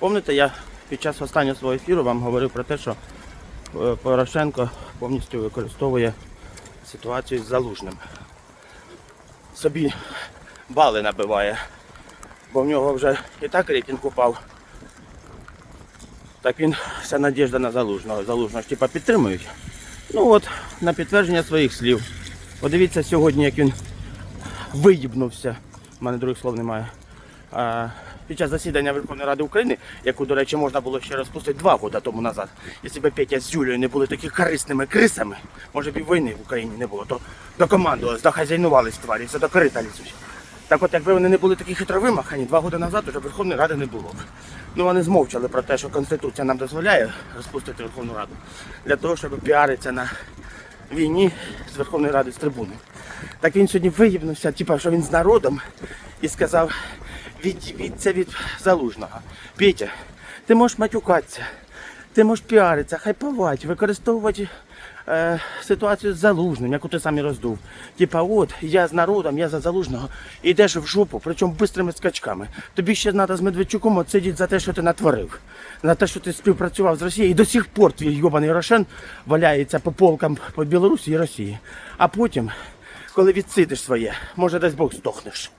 Пам'ятаєте, я під час останнього свого ефіру вам говорив про те, що е, Порошенко повністю використовує ситуацію з залужним. Собі бали набиває, бо в нього вже і так рейтинг упав. Так він вся надіжда на залужного. Залужного ж типа підтримують. Ну от, на підтвердження своїх слів. Подивіться сьогодні, як він виїбнувся. У мене других слов немає. Під час засідання Верховної Ради України, яку, до речі, можна було ще розпустити два роки тому назад. Якщо б Петя з Юлією не були такі корисними крисами, може б і війни в Україні не було, то докомандувалися, дохазяйнувались тварі, все до корита лізуть. Так от, якби вони не були такі хитровимахані, два роки назад уже Верховної Ради не було. Ну вони змовчали про те, що Конституція нам дозволяє розпустити Верховну Раду для того, щоб піаритися на війні з Верховної Ради з трибуни. Так він сьогодні виїбнувся, типу, що він з народом і сказав, віддивіться від залужного. Петя, ти можеш матюкатися, ти можеш піаритися, хайпувати, використовувати е, ситуацію з залужним, яку ти сам роздув. Типа, от, я з народом, я за залужного, і йдеш в жопу, причому бистрими скачками. Тобі ще треба з Медведчуком отсидіти за те, що ти натворив, за те, що ти співпрацював з Росією, і до сих пор твій йобаний Рошен валяється по полкам по Білорусі і Росії. А потім, коли відсидиш своє, може десь Бог здохнеш.